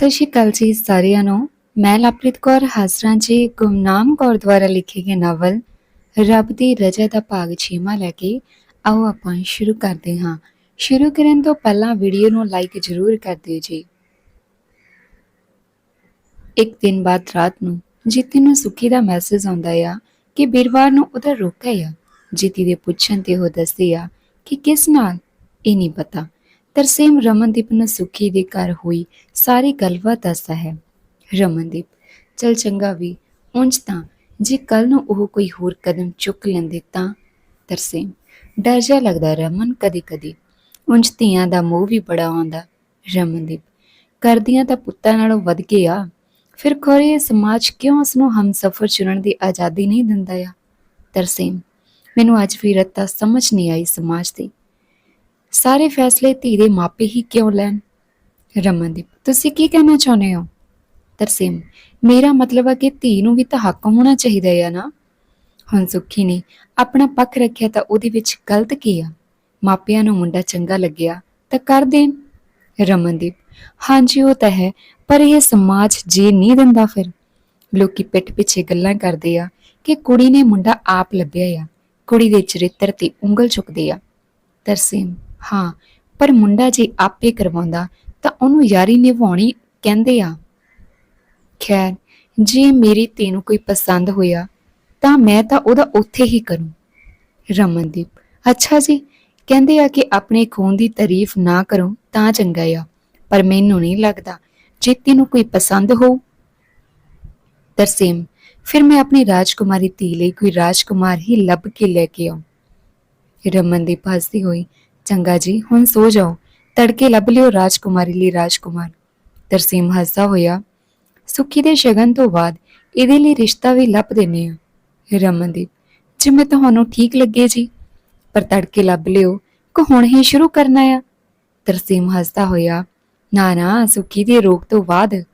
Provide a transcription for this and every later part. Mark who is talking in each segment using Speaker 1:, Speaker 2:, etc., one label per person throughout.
Speaker 1: ਸਤਿ ਸ਼੍ਰੀ ਅਕਾਲ ਜੀ ਸਾਰਿਆਂ ਨੂੰ। ਮੈਂ ਲਵਪ੍ਰੀਤ ਕੌਰ ਹਾਜ਼ਰਾਂ ਜੀ ਗੁਮਨਾਮ ਕੌਰ ਦੁਆਰਾ ਲਿਖੇ ਗਏ ਨਾਵਲ, ਰੱਬ ਦੀ ਰਜ਼ਾ ਦਾ ਭਾਗ 6ਵਾਂ ਲੈ ਕੇ ਆਓ ਆਪਾਂ ਸ਼ੁਰੂ ਕਰਦੇ ਹਾਂ। ਸ਼ੁਰੂ ਕਰਨ ਤੋਂ ਪਹਿਲਾਂ ਵੀਡੀਓ ਨੂੰ ਲਾਈਕ ਜ਼ਰੂਰ ਕਰ ਦਿਓ ਜੀ। ਇੱਕ ਦਿਨ ਬਾਅਦ ਰਾਤ ਨੂੰ ਜਿੱਤੀ ਨੂੰ ਸੁੱਖੀ ਦਾ ਮੈਸੇਜ ਆਉਂਦਾ ਆ ਕਿ ਵੀਰਵਾਰ ਨੂੰ ਉਹਦਾ ਰੋਕਾ ਆ। ਜਿੱਤੀ ਦੇ ਪੁੱਛਣ ਤੇ ਉਹ ਦੱਸਦੀ ਆ ਕਿ ਕਿਸ ਨਾਲ? ਇਹ ਨਹੀਂ ਪਤਾ। ਤਰਸੇਮ ਰਮਨਦੀਪ ਨੂੰ ਸੁੱਖੀ ਦੇ ਘਰ ਹੋਈ ਸਾਰੀ ਗੱਲਬਾਤ ਦੱਸਦਾ ਹੈ ਰਮਨਦੀਪ ਚਲ ਚੰਗਾ ਵੀ ਉਂਝ ਤਾਂ ਜੇ ਕੱਲ ਨੂੰ ਉਹ ਕੋਈ ਹੋਰ ਕਦਮ ਚੁੱਕ ਲੈਂਦੇ ਤਾਂ ਤਰਸੇਮ ਡਰ ਜਾ ਲੱਗਦਾ ਰਮਨ ਕਦੇ ਕਦੇ ਉਂਝ ਧੀਆਂ ਦਾ ਮੋਹ ਵੀ ਬੜਾ ਆਉਂਦਾ ਰਮਨਦੀਪ ਕਰਦੀਆਂ ਤਾਂ ਪੁੱਤਾਂ ਨਾਲੋਂ ਵੱਧ ਕੇ ਆ ਫਿਰ ਖੋਰੇ ਸਮਾਜ ਕਿਉਂ ਉਸ ਨੂੰ ਹਮਸਫਰ ਚੁਣਨ ਦੀ ਆਜ਼ਾਦੀ ਨਹੀਂ ਦਿੰਦਾ ਆ ਤਰਸੇਮ ਮੈਨੂੰ ਅੱਜ ਵੀ ਰਤਾ ਸਮਝ ਨਹੀਂ ਆਈ ਸਮਾਜ ਦੀ ਸਾਰੇ ਫੈਸਲੇ ਧੀ ਦੇ ਮਾਪੇ ਹੀ ਕਿਉਂ ਲੈਣ? ਰਮਨਦੀਪ, ਤੁਸੀਂ ਕੀ ਕਹਿਣਾ ਚਾਹੁੰਦੇ ਹੋ? ਤਰਸੇਮ, ਮੇਰਾ ਮਤਲਬ ਹੈ ਕਿ ਧੀ ਨੂੰ ਵੀ ਤਾਂ ਹੱਕ ਹੋਣਾ ਚਾਹੀਦਾ ਹੈ ਨਾ? ਹੁਣ ਸੁੱਖੀ ਨੇ ਆਪਣਾ ਪੱਖ ਰੱਖਿਆ ਤਾਂ ਉਹਦੇ ਵਿੱਚ ਗਲਤ ਕੀ ਆ? ਮਾਪਿਆਂ ਨੂੰ ਮੁੰਡਾ ਚੰਗਾ ਲੱਗਿਆ ਤਾਂ ਕਰ ਦੇਣ? ਰਮਨਦੀਪ, ਹਾਂਜੀ ਉਹ ਤਾਂ ਹੈ, ਪਰ ਇਹ ਸਮਾਜ ਜੇ ਨਹੀਂ ਦਿੰਦਾ ਫਿਰ। ਲੋਕੀ ਪਿੱਠ ਪਿੱਛੇ ਗੱਲਾਂ ਕਰਦੇ ਆ ਕਿ ਕੁੜੀ ਨੇ ਮੁੰਡਾ ਆਪ ਲੱਭਿਆ ਆ, ਕੁੜੀ ਦੇ ਚਰਿੱਤਰ ਤੇ ਉਂਗਲ ਚੁੱਕਦੇ ਆ। ਤਰਸੇਮ ਹਾਂ, ਪਰ ਮੁੰਡਾ ਜੇ ਆਪੇ ਕਰਵਾਉਂਦਾ, ਤਾਂ ਉਹਨੂੰ ਯਾਰੀ ਨਿਭਾਉਣੀ ਕਹਿੰਦੇ ਆ। ਖੈਰ, ਜੇ ਮੇਰੀ ਧੀ ਨੂੰ ਕੋਈ ਪਸੰਦ ਹੋਇਆ, ਤਾਂ ਮੈਂ ਤਾਂ ਉਹਦਾ ਉੱਥੇ ਹੀ ਕਰੂੰ। ਰਮਨਦੀਪ, ਅੱਛਾ ਜੀ, ਕਹਿੰਦੇ ਆ ਕਿ ਆਪਣੇ ਖੂਨ ਦੀ ਤਾਰੀਫ ਨਾ ਕਰੋ ਤਾਂ ਚੰਗਾ ਆ, ਪਰ ਮੈਨੂੰ ਨਹੀਂ ਲੱਗਦਾ ਜੇ ਤੈਨੂੰ ਕੋਈ ਪਸੰਦ ਹੋ ਤਰਸੇਮ, ਫਿਰ ਮੈਂ ਆਪਣੀ ਰਾਜਕੁਮਾਰੀ ਧੀ ਲਈ ਕੋਈ ਰਾਜਕੁਮਾਰ ਹੀ ਲੱਭ ਕੇ ਲੈ ਕੇ ਆਉਂ। ਰਮਨਦੀਪ ਹੱਸਦੀ ਹੋਈ ਚੰਗਾ ਜੀ, ਹੁਣ ਸੋ ਜਾਓ। ਤੜਕੇ ਲੱਭ ਲਿਓ ਰਾਜਕੁਮਾਰੀ ਲਈ ਰਾਜਕੁਮਾਰ। ਤਰਸੀਮ ਹੱਸਦਾ ਹੋਇਆ, ਸੁੱਖੀ ਦੇ ਸ਼ਗਨ ਤੋਂ ਬਾਅਦ ਇਹਦੇ ਲਈ ਰਿਸ਼ਤਾ ਵੀ ਲੱਭ ਦੇਨੇ ਆ ਰਮਨਦੀਪ। ਜਿਵੇਂ ਤੁਹਾਨੂੰ ਠੀਕ ਲੱਗੇ ਜੀ, ਪਰ ਤੜਕੇ ਲੱਭ ਲਿਓ, ਕਿ ਹੁਣ ਹੀ ਸ਼ੁਰੂ ਕਰਨਾ ਆ। ਤਰਸੀਮ ਹੱਸਦਾ ਹੋਇਆ, ਨਾ ਨਾ, ਸੁੱਖੀ ਦੇ ਰੋਕ ਤੋਂ ਬਾਅਦ।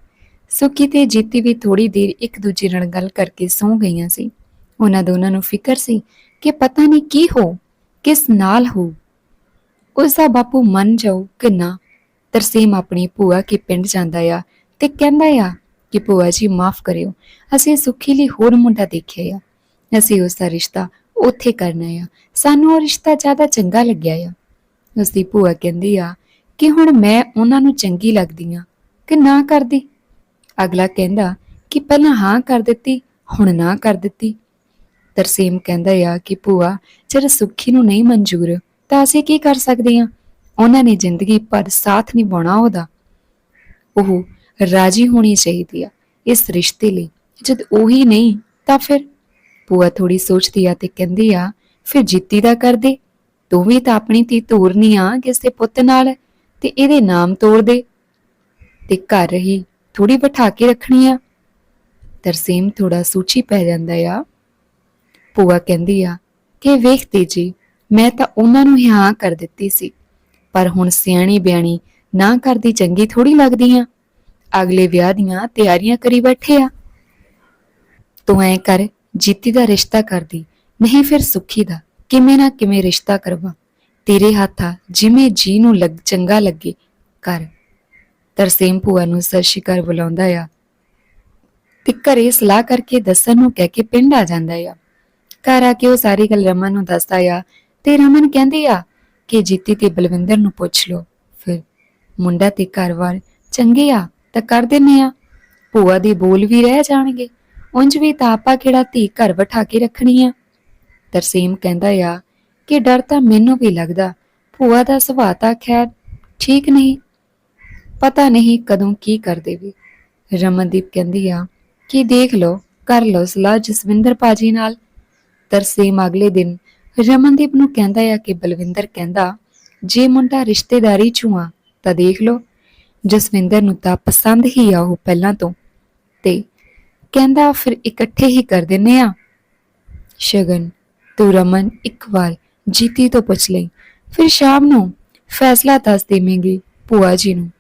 Speaker 1: ਸੁੱਖੀ ਤੇ ਜੀਤੀ ਵੀ ਥੋੜੀ ਦੇਰ ਇੱਕ ਦੂਜੇ ਨਾਲ ਗੱਲ ਕਰਕੇ ਸੌਂ ਗਈਆਂ ਸੀ। ਉਹਨਾਂ ਦੋਨਾਂ ਨੂੰ ਫਿਕਰ ਸੀ ਕਿ ਪਤਾ ਨਹੀਂ ਕੀ ਹੋ, ਕਿਸ ਨਾਲ ਹੋ। ਉਸ ਦਾ ਬਾਪੂ ਮੰਨ ਜਾਊ ਕਿ ਨਾ। ਤਰਸੀਮ ਆਪਣੀ ਭੂਆ ਕੇ ਪਿੰਡ ਜਾਂਦਾ ਆ ਤੇ ਕਹਿੰਦਾ ਆ ਕਿ ਭੂਆ ਜੀ ਮਾਫ ਕਰਿਓ, ਅਸੀਂ ਸੁੱਖੀ ਲਈ ਹੋਰ ਮੁੰਡਾ ਦੇਖਿਆ ਆ। ਅਸੀਂ ਉਸ ਦਾ ਰਿਸ਼ਤਾ ਉੱਥੇ ਕਰਨਾ ਆ। ਸਾਨੂੰ ਉਹ ਰਿਸ਼ਤਾ ਜ਼ਿਆਦਾ ਚੰਗਾ ਲੱਗਿਆ ਆ। ਉਸ ਦੀ ਭੂਆ ਕਹਿੰਦੀ ਆ ਕਿ ਹੁਣ ਮੈਂ ਉਹਨਾਂ ਨੂੰ ਚੰਗੀ ਲੱਗਦੀ ਆ ਕਿ ਨਾ ਕਰਦੀ। ਅਗਲਾ ਕਹਿੰਦਾ ਕਿ ਪਹਿਲਾਂ ਹਾਂ ਕਰ ਦਿੱਤੀ, ਹੁਣ ਨਾ ਕਰ ਦਿੱਤੀ। ਤਰਸੀਮ ਕਹਿੰਦਾ ਆ ਕਿ ਭੂਆ ਜਦ ਸੁੱਖੀ ਨੂੰ ਨਹੀਂ ਮਨਜ਼ੂਰ। ਤਾਂ ਅਸੀਂ ਕੀ ਕਰ ਸਕਦੇ ਹਾਂ? ਉਹਨਾਂ ਨੇ ਜ਼ਿੰਦਗੀ ਭਰ ਸਾਥ ਨਿਭਾਉਣਾ ਉਹਦਾ। ਉਹ ਰਾਜੀ ਹੋਣੀ ਚਾਹੀਦੀ ਆ ਇਸ ਰਿਸ਼ਤੇ ਲਈ। ਜਦ ਉਹੀ ਨਹੀਂ, ਤਾਂ ਫਿਰ? ਭੂਆ ਥੋੜੀ ਸੋਚਦੀ ਆ ਤੇ ਕਹਿੰਦੀ ਆ, ਫਿਰ ਜਿੱਤੀ ਦਾ ਕਰ ਤੂੰ ਵੀ ਤਾਂ ਆਪਣੀ ਧੀ ਤੋਰਨੀ ਆ ਕਿਸੇ ਪੁੱਤ ਨਾਲ ਤੇ ਇਹਦੇ ਨਾਮ ਤੋੜ ਦੇ। ਤੇ ਘਰ ਰਹੀ ਥੋੜੀ ਬਿਠਾ ਕੇ ਰੱਖਣੀ ਆ। ਤਰਸੀਮ ਥੋੜਾ ਸੂਚੀ ਪੈ ਜਾਂਦਾ ਆ। ਭੂਆ ਕਹਿੰਦੀ ਆ, ਕਿ ਵੇਖਦੇ ਜੀ ਮੈਂ ਤਾਂ ਉਹਨਾਂ ਨੂੰ ਹੀ ਹਾਂ ਕਰ ਦਿੱਤੀ ਸੀ। ਪਰ ਹੁਣ ਸਿਆਣੀ ਬਿਆਣੀ ਨਾ ਕਰਦੀ ਚੰਗੀ ਥੋੜੀ ਲੱਗਦੀ ਆ। ਅਗਲੇ ਵਿਆਹ ਦੀਆਂ ਤਿਆਰੀਆਂ ਕਰੀ ਬੈਠੇ ਆ। ਤੂੰ ਐ ਕਰ, ਜੀਤੀ ਦਾ ਰਿਸ਼ਤਾ ਕਰਦੀ, ਨਹੀਂ ਫਿਰ ਸੁਖੀ ਦਾ, ਕਿਵੇਂ ਨਾ ਕਿਵੇਂ ਰਿਸ਼ਤਾ ਕਰਵਾ। ਤੇਰੇ ਹੱਥ ਜਿਵੇਂ ਜੀ ਨੂੰ ਲੱਗ, ਚੰਗਾ ਲੱਗੇ। ਕਰ। ਤਰਸੇਮ ਭੂਆ ਨੂੰ ਸਤਿ ਸ਼੍ਰੀ ਅਕਾਲ ਬੁਲਾਉਂਦਾ ਆ। ਤੇ ਘਰੇ ਸਲਾਹ ਕਰਕੇ ਦੱਸਣ ਨੂੰ ਕਹਿ ਕੇ ਪਿੰਡ ਆ ਜਾਂਦਾ ਆ। ਘਰ ਆ ਕੇ ਉਹ ਸਾਰੀ ਗੱਲ ਰਮਨ ਨੂੰ ਦੱਸਦਾ ਆ ਤੇ ਰਮਨ ਕਹਿੰਦੀ ਆ ਕਿ ਜੀਤੀ ਤੇ ਬਲਵਿੰਦਰ ਨੂੰ ਪੁੱਛ ਲਓ। ਫਿਰ ਮੁੰਡਾ ਤੇ ਘਰਵਾਰ ਚੰਗੇ ਆ ਤਾਂ ਕਰ ਦਿੰਨੇ ਆ। ਭੂਆ ਦੇ ਬੋਲ ਵੀ ਰਹਿ ਜਾਣਗੇ। ਉਂਝ ਵੀ ਤਾਂ ਆਪਾਂ ਕਿਹੜਾ ਧੀ ਘਰ ਬਿਠਾ ਕੇ ਰੱਖਣੀ ਆ। ਤਰਸੀਮ ਕਹਿੰਦਾ ਆ ਕਿ ਡਰ ਤਾਂ ਮੈਨੂੰ ਵੀ ਲੱਗਦਾ। ਭੂਆ ਦਾ ਸੁਭਾਅ ਤਾਂ ਖੈਰ ਠੀਕ ਨਹੀਂ। ਪਤਾ ਨਹੀਂ ਕਦੋਂ ਕੀ ਕਰ ਦੇਵੇ। ਰਮਨਦੀਪ ਕਹਿੰਦੀ ਆ ਕਿ ਦੇਖ ਲਓ, ਕਰ ਲਓ ਸਲਾਹ ਜਸਵਿੰਦਰ ਪਾਜੀ ਨਾਲ। ਤਰਸੀਮ ਅਗਲੇ ਦਿਨ ਰਮਨਦੀਪ ਨੂੰ ਕਹਿੰਦਾ ਆ ਕਿ ਬਲਵਿੰਦਰ ਕਹਿੰਦਾ, ਜੇ ਮੁੰਡਾ ਰਿਸ਼ਤੇਦਾਰੀ ਚੋਂ ਆ, ਤਾਂ ਦੇਖ ਲਓ। ਜਸਵਿੰਦਰ ਨੂੰ ਤਾਂ ਪਸੰਦ ਹੀ ਆ ਉਹ ਪਹਿਲਾਂ ਤੋਂ। ਤੇ ਕਹਿੰਦਾ, ਫਿਰ ਇਕੱਠੇ ਹੀ ਕਰ ਦਿੰਨੇ ਆ। ਸ਼ਗਨ, ਤੂੰ ਰਮਨ ਇੱਕ ਵਾਰ ਜੀਤੀ ਤੋਂ ਪੁੱਛ ਲਈ। ਫਿਰ ਸ਼ਾਮ ਨੂੰ ਫੈਸਲਾ ਦੱਸ ਦੇਵੇਂਗੀ ਭੂਆ ਜੀ ਨੂੰ।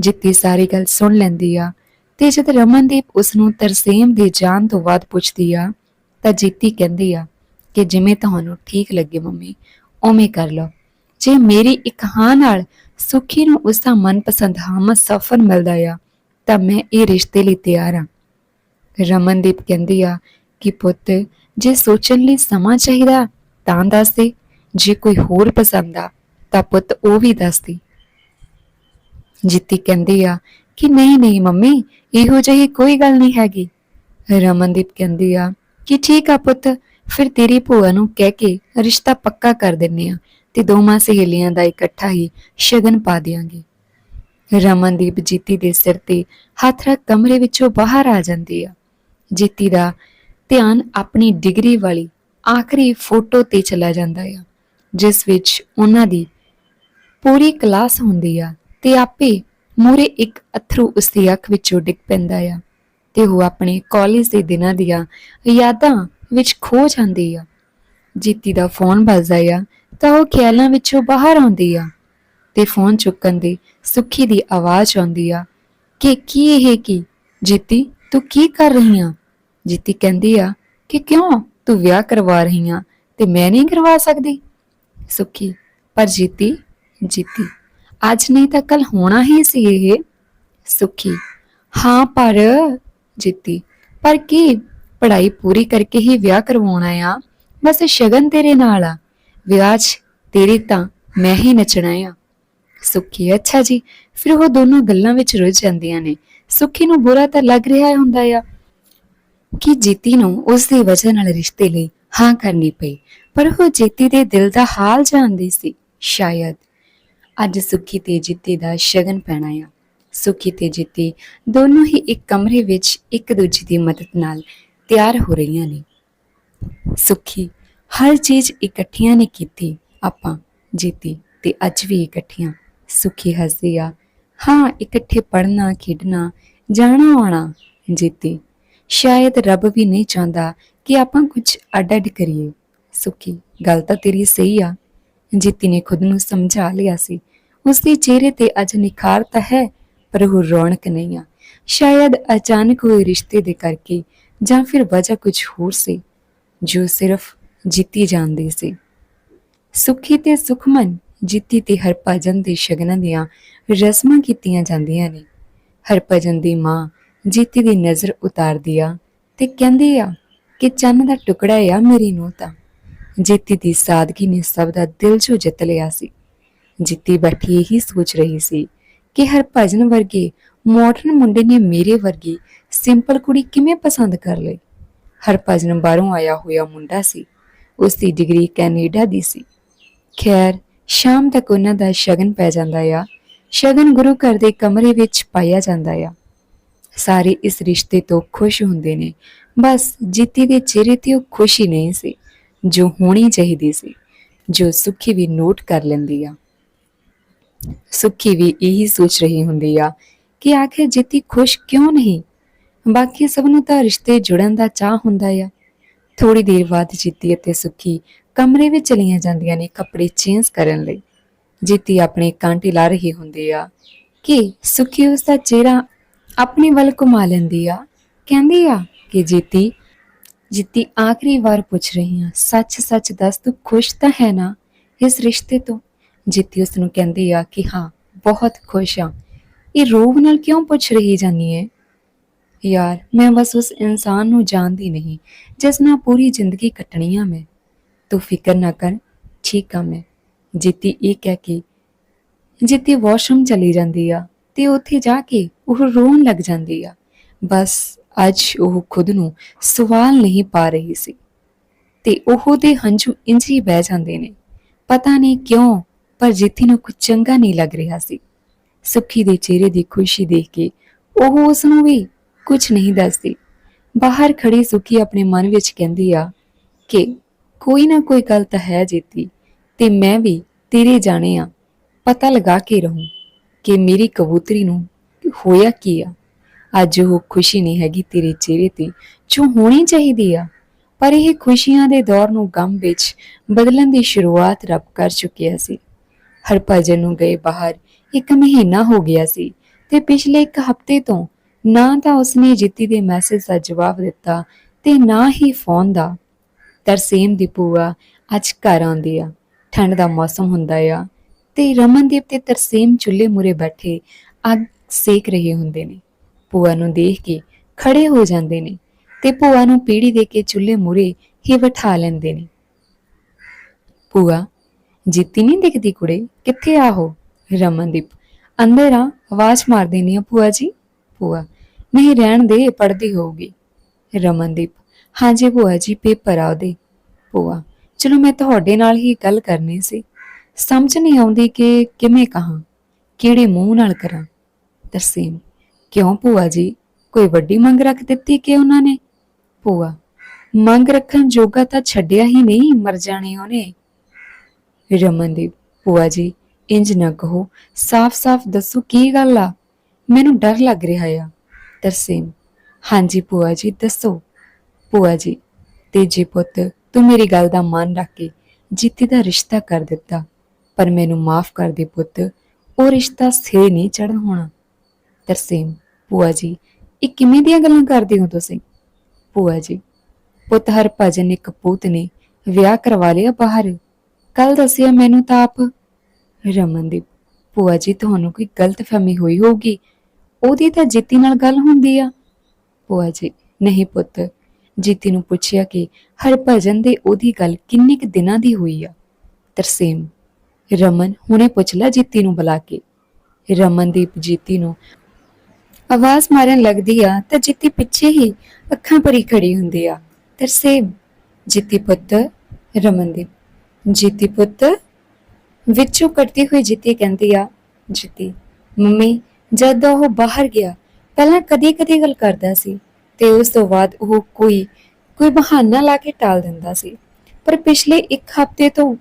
Speaker 1: ਜਿੱਤੀ ਸਾਰੀ ਗੱਲ ਸੁਣ ਲੈਂਦੀ ਆ, ਤੇ ਜਦ ਰਮਨਦੀਪ ਉਸ ਨੂੰ ਤਰਸੇਮ ਦੇ ਜਾਣ ਤੋਂ ਬਾਅਦ ਪੁੱਛਦੀ ਆ, ਤਾਂ ਜੀਤੀ ਕਹਿੰਦੀ ਆ ਕਿ ਜਿਵੇਂ ਤੁਹਾਨੂੰ ਠੀਕ ਲੱਗੇ ਮੰਮੀ, ਉਵੇਂ ਕਰ ਲਓ। ਜੇ ਮੇਰੀ ਇੱਕ ਹਾਂ ਨਾਲ ਸੁਖੀ ਨੂੰ ਉਸ ਦਾ ਮਨਪਸੰਦ ਹਮ ਸਫਰ ਮਿਲਦਾ ਆ, ਤਾਂ ਮੈਂ ਇਹ ਰਿਸ਼ਤੇ ਲਈ ਤਿਆਰ ਹਾਂ। ਰਮਨਦੀਪ ਕਹਿੰਦੀ ਆ ਕਿ ਪੁੱਤ, ਜੇ ਸੋਚਣ ਲਈ ਸਮਾਂ ਚਾਹੀਦਾ ਤਾਂ ਦੱਸ ਦੇ। ਜੇ ਕੋਈ ਹੋਰ ਪਸੰਦ ਆ, ਤਾਂ ਪੁੱਤ ਉਹ ਵੀ ਦੱਸ ਦੇ। ਜਿੱਤੀ ਕਹਿੰਦੀ ਆ ਕਿ ਨਹੀਂ ਨਹੀਂ ਮੰਮੀ, ਇਹੋ ਜਿਹੀ ਕੋਈ ਗੱਲ ਨਹੀਂ ਹੈਗੀ। ਰਮਨਦੀਪ ਕਹਿੰਦੀ ਆ ਕਿ ਠੀਕ ਆ ਪੁੱਤ ਫਿਰ ਤੇਰੀ ਭੂਆ ਨੂੰ ਕਹਿ ਕੇ ਰਿਸ਼ਤਾ ਪੱਕਾ ਕਰ ਦਿੰਨੇ ਆ ਤੇ ਦੋਵਾਂ ਸਹੇਲੀਆਂ ਦਾ ਇਕੱਠਾ ਹੀ ਸ਼ਗਨ ਪਾ ਦਿਆਂਗੇ। ਰਮਨਦੀਪ ਜੀਤੀ ਦੇ ਸਿਰ ਤੇ ਹੱਥ ਰੱਖ ਕਮਰੇ ਵਿੱਚੋਂ ਬਾਹਰ ਆ ਜਾਂਦੀ ਆ। ਜੀਤੀ ਦਾ ਧਿਆਨ ਆਪਣੀ ਡਿਗਰੀ ਵਾਲੀ ਆਖਰੀ ਫੋਟੋ ਤੇ ਚਲਾ ਜਾਂਦਾ ਆ, ਜਿਸ ਵਿੱਚ ਉਹਨਾਂ ਦੀ ਪੂਰੀ ਕਲਾਸ ਹੁੰਦੀ ਆ ਤੇ ਆਪੇ ਮੂਰੇ ਇੱਕ ਅਥਰੂ ਉਸ ਦੀ ਅੱਖ ਵਿੱਚੋਂ ਡਿੱਗ ਪੈਂਦਾ ਆ ਤੇ ਉਹ ਆਪਣੇ ਕਾਲਜ ਦੇ ਦਿਨਾਂ ਦੀਆਂ ਯਾਦਾਂ ਵਿੱਚ ਖੋ ਜਾਂਦੀ ਆ। ਜੀਤੀ ਦਾ ਫੋਨ ਵੱਜਦਾ ਆ, ਤਾਂ ਉਹ ਖਿਆਲਾਂ ਵਿੱਚੋਂ ਬਾਹਰ ਆਉਂਦੀ ਆ ਤੇ ਫੋਨ ਚੁੱਕਣ ਦੀ ਸੁੱਖੀ ਦੀ ਆਵਾਜ਼ ਆਉਂਦੀ ਆ, ਕਿ ਕੀ ਇਹ ਕੀ? ਜੀਤੀ, ਤੂੰ ਕੀ ਕਰ ਰਹੀ ਆ? ਜੀਤੀ ਕਹਿੰਦੀ ਆ, ਕਿ ਕਿਉਂ? ਤੂੰ ਵਿਆਹ ਕਰਵਾ ਰਹੀ ਆ ਤੇ ਮੈਂ ਨਹੀਂ ਕਰਵਾ ਸਕਦੀ? ਸੁੱਖੀ, ਪਰ ਜੀਤੀ ਜੀਤੀ, ਅੱਜ ਨਹੀਂ ਤਾਂ ਕੱਲ ਹੋਣਾ ਹੀ ਸੀ ਇਹ। ਸੁੱਖੀ, ਹਾਂ ਪਰ, ਜੀਤੀ, ਪਰ ਕੀ? ਪੜ੍ਹਾਈ ਪੂਰੀ ਕਰਕੇ ਹੀ ਵਿਆਹ ਕਰਵਾਉਣਾ ਆ ਬਸ ਸ਼ਗਨ ਤੇਰੇ ਨਾਲ ਆ। ਵਿਆਹ 'ਚ ਤੇਰੇ ਤਾਂ ਮੈਂ ਹੀ ਨੱਚਣਾ ਆ। ਸੁੱਖੀ ਅੱਛਾ ਜੀ। ਫਿਰ ਉਹ ਦੋਨੋਂ ਗੱਲਾਂ ਵਿੱਚ ਰੁੱਝ ਜਾਂਦੀਆਂ ਨੇ। ਸੁੱਖੀ ਨੂੰ ਬੁਰਾ ਤਾਂ ਲੱਗ ਰਿਹਾ ਹੁੰਦਾ ਆ। ਕਿ ਜੀਤੀ ਨੂੰ ਉਸ ਦੀ ਵਜ੍ਹਾ ਨਾਲ ਰਿਸ਼ਤੇ ਲਈ ਹਾਂ ਕਰਨੀ ਪਈ। ਪਰ ਉਹ ਜੀਤੀ ਦੇ ਦਿਲ ਦਾ ਹਾਲ ਜਾਣਦੀ ਸੀ, ਸ਼ਾਇਦ। ਅੱਜ ਸੁੱਖੀ ਤੇ ਜੀਤੀ ਦਾ ਸ਼ਗਨ ਪੈਣਾ ਆ। ਸੁਖੀ ਤੇ ਜੀਤੀ ਦੋਨੋਂ ਹੀ ਇੱਕ ਕਮਰੇ ਵਿੱਚ ਇੱਕ ਦੂਜੇ ਦੀ ਮਦਦ ਨਾਲ ਤਿਆਰ ਹੋ ਰਹੀਆਂ ਨੇ। ਸੁਖੀ, ਹਰ ਚੀਜ਼ ਇਕੱਠੀਆਂ ਨੇ ਕੀਤੀ, ਆਪਾਂ ਜੀਤੀ ਤੇ ਅੱਜ ਵੀ ਇਕੱਠੀਆਂ। ਸੁੱਖੀ ਹੱਸਦੀ ਆ, ਹਾਂ, ਇਕੱਠੇ ਪੜਨਾ ਖੇਡਣਾ, ਜਾਣਾ, ਆਉਣਾ। ਜੀਤੀ। ਸ਼ਾਇਦ ਰੱਬ ਵੀ ਨਹੀਂ ਚਾਹੁੰਦਾ ਕਿ ਆਪਾਂ ਕੁਝ ਅੱਡ-ਅੱਡ ਕਰੀਏ। ਸੁਖੀ, ਗੱਲ ਤਾਂ ਤੇਰੀ ਸਹੀ ਆ। ਜੀਤੀ ਨੇ ਖੁਦ ਨੂੰ ਸਮਝਾ ਲਿਆ ਸੀ। ਉਸ ਦੇ ਚਿਹਰੇ ਤੇ ਅੱਜ ਨਿਖਾਰ ਤਾਂ ਹੈ, ਪਰ ਉਹ ਰੌਣਕ ਨਹੀਂ ਆ। ਸ਼ਾਇਦ ਅਚਾਨਕ ਹੋਏ ਰਿਸ਼ਤੇ ਦੇ ਕਰਕੇ ਜਾਂ ਫਿਰ ਵਜ੍ਹਾ ਕੁਝ ਹੋਰ ਸੀ, ਜੋ ਸਿਰਫ ਜੀਤੀ ਜਾਣਦੀ ਸੀ। ਸੁਖੀ ਤੇ ਸੁਖਮਨ ਜੀਤੀ ਤੇ ਹਰਭਜਨ ਦੇ ਸ਼ਗਨਾਂ ਦੀਆਂ ਰਸਮਾਂ ਕੀਤੀਆਂ ਜਾਂਦੀਆਂ ਨੇ। ਹਰਭਜਨ ਦੀ ਮਾਂ ਜਿੱਤੀ ਦੀ ਨਜ਼ਰ ਉਤਾਰਦੀ ਆ ਤੇ ਕਹਿੰਦੀ ਆ ਕਿ ਚੰਨ ਦਾ ਟੁਕੜਾ ਆ ਮੇਰੀ ਨੂੰ ਤਾਂ ਜਿੱਤੀ ਦੀ ਸਾਦਗੀ ਨੇ ਸਭ ਦਾ ਦਿਲ ਜੋ ਜਿੱਤ ਲਿਆ ਸੀ। ਜਿੱਤੀ ਬੈਠੀ ਇਹੀ ਸੋਚ ਰਹੀ ਸੀ ਕਿ ਹਰਭਜਨ ਵਰਗੇ ਮਾਡਰਨ ਮੁੰਡੇ ਨੇ ਮੇਰੇ ਵਰਗੀ ਸਿੰਪਲ ਕੁੜੀ ਕਿਵੇਂ ਪਸੰਦ ਕਰ ਲਈ? ਹਰਭਜਨ ਬਾਹਰੋਂ ਆਇਆ ਹੋਇਆ ਮੁੰਡਾ ਸੀ। ਉਸ ਦੀ ਡਿਗਰੀ ਕੈਨੇਡਾ ਦੀ ਸੀ। ਖੈਰ, ਸ਼ਾਮ ਤੱਕ ਉਹਨਾਂ ਦਾ ਸ਼ਗਨ ਪੈ ਜਾਂਦਾ ਆ। ਸ਼ਗਨ ਗੁਰੂ ਘਰ ਦੇ ਕਮਰੇ ਵਿੱਚ ਪਾਇਆ ਜਾਂਦਾ ਆ। ਸਾਰੇ ਇਸ ਰਿਸ਼ਤੇ ਤੋਂ ਖੁਸ਼ ਹੁੰਦੇ ਨੇ। ਬਸ ਜੀਤੀ ਦੇ ਚਿਹਰੇ ਤੇ ਉਹ ਖੁਸ਼ੀ ਨਹੀਂ ਸੀ। ਜੋ ਹੋਣੀ ਚਾਹੀਦੀ ਸੀ, ਜੋ ਸੁੱਖੀ ਵੀ ਨੋਟ ਕਰ ਲੈਂਦੀ ਆ। ਸੁੱਖੀ ਵੀ ਇਹੀ ਸੋਚ ਰਹੀ ਹੁੰਦੀ ਆ ਕਿ ਆਖਿਰ ਜੀਤੀ ਖੁਸ਼ ਕਿਉਂ ਨਹੀਂ? ਬਾਕੀ ਸਭ ਨੂੰ ਤਾਂ ਰਿਸ਼ਤੇ ਜੁੜਨ ਦਾ ਚਾਹ ਹੁੰਦਾ ਆ। ਥੋੜੀ ਦੇਰ ਬਾਅਦ ਜੀਤੀ ਅਤੇ ਸੁੱਖੀ ਕਮਰੇ ਵਿੱਚ ਚਲੀਆਂ ਜਾਂਦੀਆਂ ਨੇ ਕੱਪੜੇ ਚੇਂਜ ਕਰਨ ਲਈ। ਜੀਤੀ ਆਪਣੇ ਕਾਂਟੇ ਲਾ ਰਹੀ ਹੁੰਦੀ ਆ ਕਿ ਸੁੱਖੀ ਉਸ ਦਾ ਚਿਹਰਾ ਆਪਣੇ ਵੱਲ ਘੁਮਾ ਲੈਂਦੀ ਆ। ਕਹਿੰਦੀ ਆ ਕਿ ਜੀਤੀ ਜੀਤੀ ਆਖਰੀ ਵਾਰ ਪੁੱਛ ਰਹੀ ਆ, ਸੱਚ ਸੱਚ ਦੱਸ ਤੂੰ ਖੁਸ਼ ਤਾਂ ਹੈ ਨਾ ਇਸ ਰਿਸ਼ਤੇ ਤੋਂ? ਜੀਤੀ ਉਸ ਨੂੰ ਕਹਿੰਦੀ ਆ ਕਿ ਹਾਂ, ਬਹੁਤ ਖੁਸ਼ ਆ। ਇਹ ਰੋਗ ਨਾਲ ਕਿਉਂ ਪੁੱਛ ਰਹੀ ਜਾਨੀ ਹੈ ਯਾਰ, ਮੈਂ ਬਸ ਉਸ ਇਨਸਾਨ ਨੂੰ ਜਾਣਦੀ ਨਹੀਂ, ਜਿਸ ਨਾਲ ਪੂਰੀ ਜ਼ਿੰਦਗੀ ਕੱਟਣੀ ਆ ਮੈਂ। ਤੂੰ ਫਿਕਰ ਨਾ ਕਰ, ਠੀਕ ਆ ਮੈਂ। ਜੀਤੀ ਇਹ ਕਹਿ ਕੇ, ਜੀਤੀ ਵਾਸ਼ਰੂਮ ਚਲੀ ਜਾਂਦੀ ਆ, ਤੇ ਉੱਥੇ ਜਾ ਕੇ ਉਹ ਰੋਣ ਲੱਗ ਜਾਂਦੀ ਆ। ਬਸ ਅੱਜ ਉਹ ਖੁਦ ਨੂੰ ਸਵਾਲ ਨਹੀਂ ਪਾ ਰਹੀ ਸੀ। ਤੇ ਉਹ ਦੇ ਹੰਝੂ ਇੰਝ ਹੀ ਬਹਿ ਜਾਂਦੇ ਨੇ। ਪਤਾ ਨਹੀਂ ਕਿਉਂ, ਪਰ ਜਿੱਤੀ ਨੂੰ ਕੁਝ ਚੰਗਾ ਨਹੀਂ ਲੱਗ ਰਿਹਾ ਸੀ। ਸੁੱਖੀ ਦੇ ਚਿਹਰੇ ਦੀ ਖੁਸ਼ੀ ਦੇਖ ਕੇ ਉਹ ਉਸ ਨੂੰ ਵੀ ਕੁਝ ਨਹੀਂ ਦੱਸਦੀ। ਬਾਹਰ ਖੜੀ ਸੁੱਖੀ ਆਪਣੇ ਮਨ ਵਿੱਚ ਕਹਿੰਦੀ ਆ ਕਿ ਕੋਈ ਨਾ ਕੋਈ ਗੱਲ ਤਾਂ ਹੈ ਜੀਤੀ, ਤੇ ਮੈਂ ਵੀ ਤੇਰੇ ਜਾਣੇ ਆ। ਪਤਾ ਲਗਾ ਕੇ ਰਹੂੰ ਕਿ ਮੇਰੀ ਕਬੂਤਰੀ ਨੂੰ ਹੋਇਆ ਕੀ ਆ। ਅੱਜ ਉਹ ਖੁਸ਼ੀ ਨਹੀਂ ਹੈਗੀ ਤੇਰੇ ਚਿਹਰੇ ਤੇ, ਜੋ ਹੋਣੀ ਚਾਹੀਦੀ ਆ। ਪਰ ਇਹ ਖੁਸ਼ੀਆਂ ਦੇ ਦੌਰ ਨੂੰ ਗਮ ਵਿੱਚ ਬਦਲਣ ਦੀ ਸ਼ੁਰੂਆਤ ਰੱਬ ਕਰ ਚੁੱਕਿਆ ਸੀ। ਹਰਭਜਨ ਨੂੰ ਗਏ ਬਾਹਰ ਇੱਕ ਮਹੀਨਾ ਹੋ ਗਿਆ ਸੀ ਤੇ ਪਿਛਲੇ ਇੱਕ ਹਫ਼ਤੇ ਤੋਂ ਨਾ ਤਾਂ ਉਸਨੇ ਜਿੱਤੀ ਦੇ ਮੈਸੇਜ ਦਾ ਜਵਾਬ ਦਿੱਤਾ ਤੇ ਨਾ ਹੀ ਫੋਨ ਦਾ। ਤਰਸੇਮ ਦੀ ਭੂਆ ਅੱਜ ਘਰ ਆਉਂਦੀ ਆ। ਠੰਡ ਦਾ ਮੌਸਮ ਹੁੰਦਾ ਆ ਤੇ ਰਮਨਦੀਪ ਤੇ ਤਰਸੇਮ ਚੁੱਲ੍ਹੇ ਮੁਰੇ ਬੈਠੇ ਅੱਗ ਸੇਕ ਰਹੇ ਹੁੰਦੇ ਨੇ। ਭੂਆ ਨੂੰ ਦੇਖ ਕੇ ਖੜੇ ਹੋ ਜਾਂਦੇ ਨੇ ਤੇ ਭੂਆ ਨੂੰ ਪੀੜੀ ਦੇ ਕੇ ਚੁੱਲ੍ਹੇ ਮੂਰੇ ਹੀ ਬਿਠਾ ਲੈਂਦੇ ਨੇ। ਭੂਆ, ਜਿੱਤੀ ਨਹੀਂ ਦਿਖਦੀ ਕੁੜੇ? ਕਿੱਥੇ ਆਹੋ ਰਮਨਦੀਪ, ਅੰਦਰ ਆ। ਆਵਾਜ਼ ਮਾਰ ਦੇਣੀ ਆ ਭੂਆ ਜੀ। ਭੂਆ, ਨਹੀਂ ਰਹਿਣ ਦੇ ਪੜਦੀ ਹੋਊਗੀ। ਰਮਨਦੀਪ, ਹਾਂਜੀ ਭੂਆ ਜੀ, ਪੇਪਰ ਆ ਉਹਦੇ। ਭੂਆ, ਚਲੋ ਮੈਂ ਤੁਹਾਡੇ ਨਾਲ ਹੀ ਗੱਲ ਕਰਨੀ ਸੀ। ਸਮਝ ਨਹੀਂ ਆਉਂਦੀ ਕਿ ਕਿਵੇਂ ਕਹਾਂ, ਕਿਹੜੇ ਮੂੰਹ ਨਾਲ ਕਰਾਂ। ਤਰਸੀਮ, ਕਿਉਂ ਭੂਆ ਜੀ? ਕੋਈ ਵੱਡੀ ਮੰਗ ਰੱਖ ਦਿੱਤੀ ਕਿ ਉਹਨਾਂ ਨੇ? ਭੂਆ, ਮੰਗ ਰੱਖਣ ਜੋਗਾ ਤਾਂ ਛੱਡਿਆ ਹੀ ਨਹੀਂ, ਮਰ ਜਾਣੇ ਉਹਨੇ। ਰਮਨਦੀਪ, ਭੂਆ ਜੀ, ਇੰਜ ਨਾ ਕਹੋ, ਸਾਫ਼-ਸਾਫ਼ ਦੱਸੋ ਕੀ ਗੱਲ ਆ? ਮੈਨੂੰ ਡਰ ਲੱਗ ਰਿਹਾ ਆ। ਤਰਸੀਮ, ਹਾਂਜੀ ਭੂਆ ਜੀ, ਦੱਸੋ। ਭੂਆ ਜੀ ਤੇਜੇ ਪੁੱਤ, ਤੂੰ ਮੇਰੀ ਗੱਲ ਦਾ ਮਾਨ ਰੱਖ ਕੇ ਜੀਤੀ ਦਾ ਰਿਸ਼ਤਾ ਕਰ ਦਿੱਤਾ, ਪਰ ਮੈਨੂੰ ਮਾਫ ਕਰ ਦੇ ਪੁੱਤ, ਉਹ ਰਿਸ਼ਤਾ ਸੇ ਨਹੀਂ ਚੜ੍ਹ ਹੋਣਾ। ਤਰਸੀਮ, ਭੂਆ ਜੀ, ਇਹ ਕਿਵੇਂ ਦੀਆਂ ਗੱਲਾਂ ਕਰਦੇ ਹੋ ਤੁਸੀਂ? ਭੂਆ ਜੀ, ਪੁੱਤ ਹਰਭਜਨ ਨੇ ਕਪੂਤ ਨੇ, ਵਿਆਹ ਕਰਵਾ ਲਿਆ ਬਾਹਰ। ਕੱਲ ਦੱਸਿਆ ਮੈਨੂੰ ਤਾਂ ਆਪ। ਰਮਨਦੀਪ, ਭੂਆ ਜੀ, ਤੁਹਾਨੂੰ ਕੋਈ ਗਲਤਫਹਿਮੀ ਹੋਈ ਹੋਊਗੀ। ਉਹਦੀ ਤਾਂ ਜੀਤੀ ਨਾਲ ਗੱਲ ਹੁੰਦੀ ਆ। ਭੂਆ ਜੀ, ਨਹੀਂ ਪੁੱਤ, ਜੀਤੀ ਨੂੰ ਪੁੱਛਿਆ ਕਿ ਹਰਭਜਨ ਦੇ ਉਹਦੀ ਗੱਲ ਕਿੰਨੇ ਕੁ ਦਿਨਾਂ ਦੀ ਹੋਈ ਆ? ਤਰਸੇਮ, ਰਮਨ ਹੁਣੇ ਪੁੱਛ ਲੈ ਜੀਤੀ ਨੂੰ ਬੁਲਾ ਕੇ। ਰਮਨਦੀਪ ਜੀਤੀ ਨੂੰ ਆਵਾਜ਼ ਮਾਰਨ ਲੱਗਦੀ ਆ ਤਾਂ ਜੀਤੀ ਪਿੱਛੇ ਹੀ ਅੱਖਾਂ ਭਰੀ ਖੜੀ ਹੁੰਦੀ ਆ। ਤਰਸੇਮ, ਜੀਤੀ ਪੁੱਤ, ਰਮਨਦੀਪ, ਜੀਤੀ ਪੁੱਤ, ਵਿੱਚੋਂ ਕੱਟਦੀ ਹੋਈ ਜੀਤੀ ਕਹਿੰਦੀ ਆ, ਜੀਤੀ, ਮੰਮੀ ਜਦ ਉਹ ਬਾਹਰ ਗਿਆ, ਪਹਿਲਾਂ ਕਦੇ ਕਦੀ ਗੱਲ ਕਰਦਾ ਸੀ ਤੇ ਉਸ ਤੋਂ ਬਾਅਦ ਉਹ ਕੋਈ ਕੋਈ ਬਹਾਨਾ ਲਾ ਕੇ ਟਾਲ ਦਿੰਦਾ ਸੀ। ਪਰ ਪਿਛਲੇ ਇੱਕ ਹਫ਼ਤੇ ਤੋਂ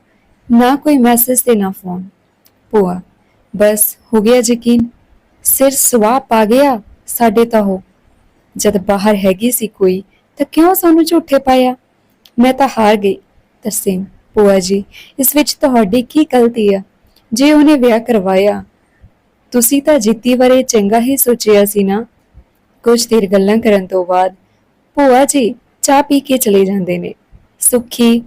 Speaker 1: ਨਾ ਕੋਈ ਮੈਸੇਜ ਤੇ ਨਾ ਫੋਨ ਭੂਆ, ਬਸ ਹੋ ਗਿਆ ਯਕੀਨ। ਸਿਰ ਸਵਾਹ ਪਾ ਗਿਆ ਸਾਡੇ ਤਾਂ ਉਹ। ਜਦ ਬਾਹਰ ਹੈਗੀ ਸੀ ਕੋਈ, ਤਾਂ ਕਿਉਂ ਸਾਨੂੰ ਝੂਠੇ ਪਾਇਆ? ਮੈਂ ਤਾਂ ਹਾਰ ਗਈ। ਤਰਸੇਮ, ਭੂਆ ਜੀ, ਇਸ ਵਿੱਚ ਤੁਹਾਡੀ ਕੀ ਗਲਤੀ ਆ? ਜੇ ਉਹਨੇ ਵਿਆਹ ਕਰਵਾਇਆ ਤੁਸੀਂ ਤਾਂ ਜਿੱਤੀ ਬਾਰੇ ਚੰਗਾ ਹੀ ਸੋਚਿਆ ਸੀ ਨਾ? ਕੁਝ ਦੇਰ ਗੱਲਾਂ ਕਰਨ ਤੋਂ ਬਾਅਦ ਭੂਆ ਜੀ ਚਾਹ ਪੀ ਕੇ ਚਲੇ ਜਾਂਦੇ ਨੇ। ਸੁਖੀ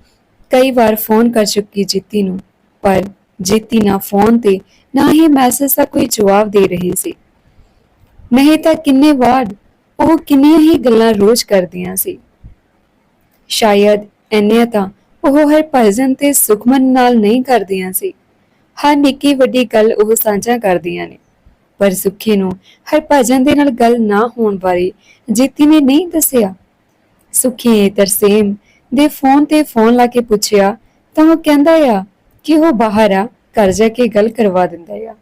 Speaker 1: ਕਈ ਵਾਰ ਫੋਨ ਕਰ ਚੁੱਕੀ ਜਿੱਤੀ ਨੂੰ, ਪਰ ਜਿੱਤੀ ਨਾ ਫੋਨ ਤੇ, ਨਾ ਹੀ ਮੈਸੇਜ ਦਾ ਕੋਈ ਜਵਾਬ ਦੇ ਰਹੀ ਸੀ। ਨਹੀਂ ਤਾਂ ਕਿੰਨੇ ਵਾਰ ਉਹ ਕਿੰਨੀਆਂ ਹੀ ਗੱਲਾਂ ਰੋਜ਼ ਕਰਦੀਆਂ ਸੀ। ਸ਼ਾਇਦ ਇੰਨੀਆਂ ਤਾਂ ਉਹ ਹਰ ਭਜਨ ਤੇ ਸੁਖਮਨ ਨਾਲ ਨਹੀਂ ਕਰਦੀਆਂ ਸੀ। ਹਰ ਨਿੱਕੀ ਵੱਡੀ ਗੱਲ ਉਹ ਸਾਂਝਾ ਕਰਦੀਆਂ ਨੇ। ਪਰ ਸੁਖੀ ਨੂੰ ਹਰ ਦੇ ਨਾਲ ਗੱਲ ਨਾ ਹੋਣ ਬਾਰੇ ਜੀਤੀ ਨੇ ਨਹੀਂ ਦੱਸਿਆ। ਸੁਖੀ ਤਰਸੇਮ ਦੇ ਫੋਨ ਤੇ ਫੋਨ ਲਾ ਕੇ ਪੁੱਛਿਆ, ਤਾਂ ਉਹ ਕਹਿੰਦਾ ਆ ਕਿ ਉਹ ਬਾਹਰ ਆ, ਘਰ ਜਾ ਕੇ ਗੱਲ ਕਰਵਾ ਦਿੰਦਾ ਆ।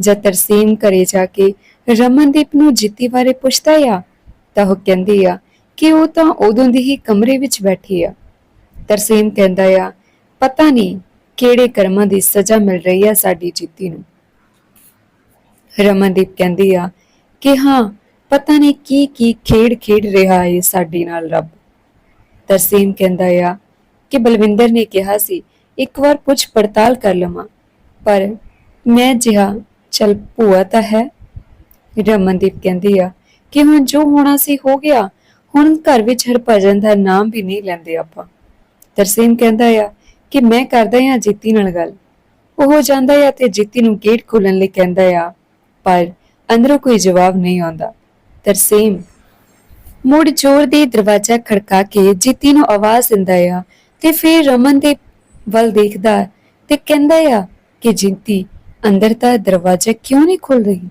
Speaker 1: ਜਦ ਤਰਸੇਮ ਘਰੇ ਜਾ ਕੇ ਰਮਨਦੀਪ ਨੂੰ ਜੀਤੀ ਬਾਰੇ ਪੁੱਛਦਾ ਆ, ਤਾਂ ਉਹ ਕਹਿੰਦੀ ਆ ਕਿ ਉਹ ਤਾਂ ਉਦੋਂ ਦੀ ਹੀ ਕਮਰੇ ਵਿੱਚ ਬੈਠੀ ਆ। ਤਰਸੇਮ ਕਹਿੰਦਾ ਆ, ਪਤਾ ਨਹੀਂ ਕਿਹੜੇ ਕਰਮਾਂ ਦੀ ਸਜ਼ਾ ਮਿਲ ਰਹੀ ਆ ਸਾਡੀ ਜੀਤੀ ਨੂੰ? ਰਮਨਦੀਪ ਕਹਿੰਦੀ ਆ ਕਿ ਹਾਂ, ਪਤਾ ਨਹੀਂ ਕੀ ਕੀ ਖੇਡ ਖੇਡ ਰਿਹਾ ਹੈ ਸਾਡੀ ਨਾਲ ਰੱਬ। ਤਰਸੇਮ ਕਹਿੰਦਾ ਆ ਕਿ ਬਲਵਿੰਦਰ ਨੇ ਕਿਹਾ ਸੀ, ਇੱਕ ਵਾਰ ਪੁੱਛ ਪੜਤਾਲ ਕਰ ਲਵਾਂ, ਪਰ ਮੈਂ ਜਿਹਾ, ਚਲ ਭੂਆ ਤਾਂ ਹੈ। ਰਮਨਦੀਪ ਕਹਿੰਦੀ ਆ ਕਿ ਹੁਣ ਜੋ ਹੋਣਾ ਸੀ ਹੋ ਗਿਆ, ਹੁਣ ਘਰ ਵਿੱਚ ਹਰਭਜਨ ਦਾ ਨਾਮ ਵੀ ਨਹੀਂ ਲੈਂਦੇ ਆਪਾਂ। ਤਰਸੇਮ ਕਹਿੰਦਾ ਆ ਕਿ ਮੈਂ ਕਰਦਾ ਹਾਂ ਜੀਤੀ ਨਾਲ ਗੱਲ। ਉਹ ਜਾਂਦਾ ਆ ਤੇ ਜੀਤੀ ਨੂੰ ਗੇਟ ਖੋਲਣ ਲਈ ਕਹਿੰਦਾ ਆ, ਪਰ ਅੰਦਰੋਂ ਕੋਈ ਜਵਾਬ ਨਹੀਂ ਆਉਂਦਾ। ਤਰਸੇਮ ਮੁੜ ਜ਼ੋਰ ਦੇ ਦਰਵਾਜ਼ਾ ਖੜਕਾ ਕੇ ਜੀਤੀ ਨੂੰ ਆਵਾਜ਼ ਦਿੰਦਾ ਆ ਤੇ ਫਿਰ ਰਮਨ ਦੇ ਵੱਲ ਦੇਖਦਾ ਤੇ ਕਹਿੰਦਾ ਆ ਕਿ ਜੀਤੀ, ਅੰਦਰ ਤਾਂ ਦਰਵਾਜ਼ਾ ਕਿਉਂ ਨਹੀਂ ਖੁੱਲ ਰਹੀ?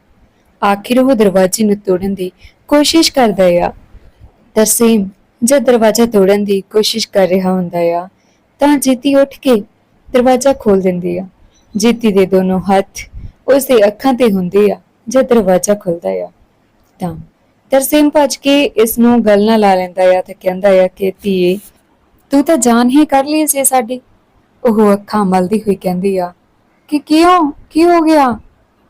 Speaker 1: ਆਖਿਰ ਉਹ ਦਰਵਾਜ਼ੇ ਨੂੰ ਤੋੜਨ ਦੀ ਕੋਸ਼ਿਸ਼ ਕਰਦਾ ਆ। ਤਰਸੇਮ ਜਦ ਦਰਵਾਜ਼ਾ ਤੋੜਨ ਦੀ ਕੋਸ਼ਿਸ਼ ਕਰ ਰਿਹਾ ਹੁੰਦਾ ਆ ਤਾਂ ਜੀਤੀ ਉੱਠ ਕੇ ਦਰਵਾਜ਼ਾ ਖੋਲ ਦਿੰਦੀ ਆ। ਜੀਤੀ ਦੇ ਦੋਨੋਂ ਹੱਥ ਉਸ ਦੇ ਅੱਖਾਂ ਤੇ ਹੁੰਦੇ ਆ, ਜਦ ਦਰਵਾਜ਼ਾ ਖੁੱਲਦਾ ਆ। ਤਾਂ ਤਰਸੇਮ ਭੱਜ ਕੇ ਇਸ ਨੂੰ ਗੱਲ ਨਾਲ ਲਾ ਲੈਂਦਾ ਆ ਤੇ ਕਹਿੰਦਾ ਆ ਕਿ, ਧੀਏ, ਤੂੰ ਤਾਂ ਜਾਨ ਹੀ ਕਰ ਲਈ ਸੀ ਸਾਡੀ। ਉਹ ਅੱਖਾਂ ਮਲਦੀ ਹੋਈ ਕਹਿੰਦੀ ਆ, ਕਿ ਕਿਉਂ? ਕੀ ਹੋ ਗਿਆ?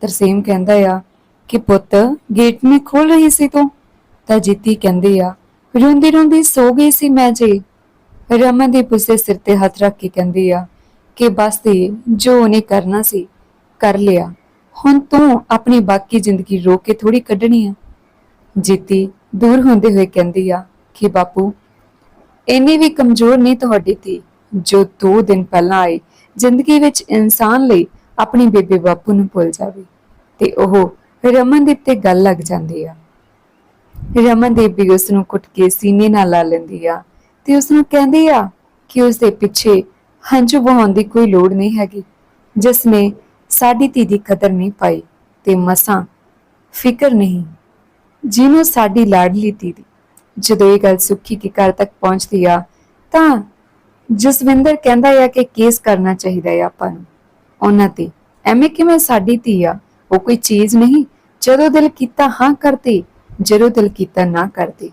Speaker 1: ਤਰਸੇਮ ਕਹਿੰਦਾ ਆ, ਕਿ ਪੁੱਤ, ਗੇਟ ਨਹੀਂ ਖੋਲ ਰਹੀ ਸੀ ਤੂੰ? ਤਾਂ ਜੀਤੀ ਕਹਿੰਦੀ ਆ ਰੋਂਦੀ ਰੋਂਦੀ ਸੋ ਗਈ ਸੀ ਮੈਂ ਜੀ। ਰਮਨਦੀਪ ਉਸਦੇ ਸਿਰ ਤੇ ਹੱਥ ਰੱਖ ਕੇ ਕਹਿੰਦੀ ਆ ਕਿ ਬਸ ਤੇ ਜੋ ਉਹਨੇ ਕਰਨਾ ਸੀ, ਕਰ ਲਿਆ। ਹੁਣ ਤੂੰ ਆਪਣੀ ਬਾਕੀ ਜ਼ਿੰਦਗੀ ਰੋ ਕੇ ਥੋੜੀ ਕੱਢਣੀ ਆ। ਜੀਤੀ ਦੂਰ ਹੁੰਦੇ ਹੋਏ ਕਹਿੰਦੀ ਆ ਕਿ ਬਾਪੂ, ਇੰਨੀ ਵੀ ਕਮਜ਼ੋਰ ਨਹੀਂ ਤੁਹਾਡੀ ਧੀ, ਜੋ 2 ਦਿਨ ਪਹਿਲਾਂ ਆਈ ਜ਼ਿੰਦਗੀ ਵਿੱਚ ਇਨਸਾਨ ਲਈ ਆਪਣੀ ਬੇਬੇ ਬਾਪੂ ਨੂੰ ਭੁੱਲ ਜਾਵੇ। ਤੇ ਉਹ ਰਮਨਦੀਪ ਤੇ ਗੱਲ ਲੱਗ ਜਾਂਦੀ ਆ। ਰਮਨਦੀਪ ਵੀ ਉਸ ਨੂੰ ਕੁੱਟ ਕੇ ਸੀਨੇ ਨਾਲ ਲਾ ਲੈਂਦੀ ਆ। ਤੇ ਉਸ ਨੂੰ ਕਹਿੰਦੀ ਆ ਕਿ ਉਸ ਦੇ ਪਿੱਛੇ ਹੰਝੂ ਵਹਾਉਣ ਦੀ ਕੋਈ ਲੋੜ ਨਹੀਂ ਹੈਗੀ ਜਿਸ ਨੇ ਸਾਡੀ ਧੀ ਦੀ ਕਦਰ ਨਹੀਂ ਪਾਈ ਤੇ ਮਸਾਂ ਫਿਕਰ ਨਹੀਂ। ਜਿਹਨੂੰ ਸਾਡੀ ਲਾਡਲੀ ਧੀ ਦੀ ਜਦੋਂ ਇਹ ਗੱਲ ਸੁੱਖੀ ਕੇ ਘਰ ਤੱਕ ਪਹੁੰਚਦੀ ਆ, ਤਾਂ ਜਸਵਿੰਦਰ ਕਹਿੰਦਾ ਆ ਕਿ ਕੇਸ ਕਰਨਾ ਚਾਹੀਦਾ ਹੈ ਆਪਾਂ ਨੂੰ। ਉਹਨਾਂ ਤੇ, ਐਵੇਂ ਕਿਵੇਂ ਸਾਡੀ ਧੀ ਆ? ਉਹ ਕੋਈ ਚੀਜ਼ ਨਹੀਂ? ਜਦੋਂ ਦਿਲ ਕੀਤਾ ਹਾਂ ਕਰਤੇ ਜਦੋਂ ਦਿਲ ਕੀਤਾ ਨਾ ਕਰਦੇ।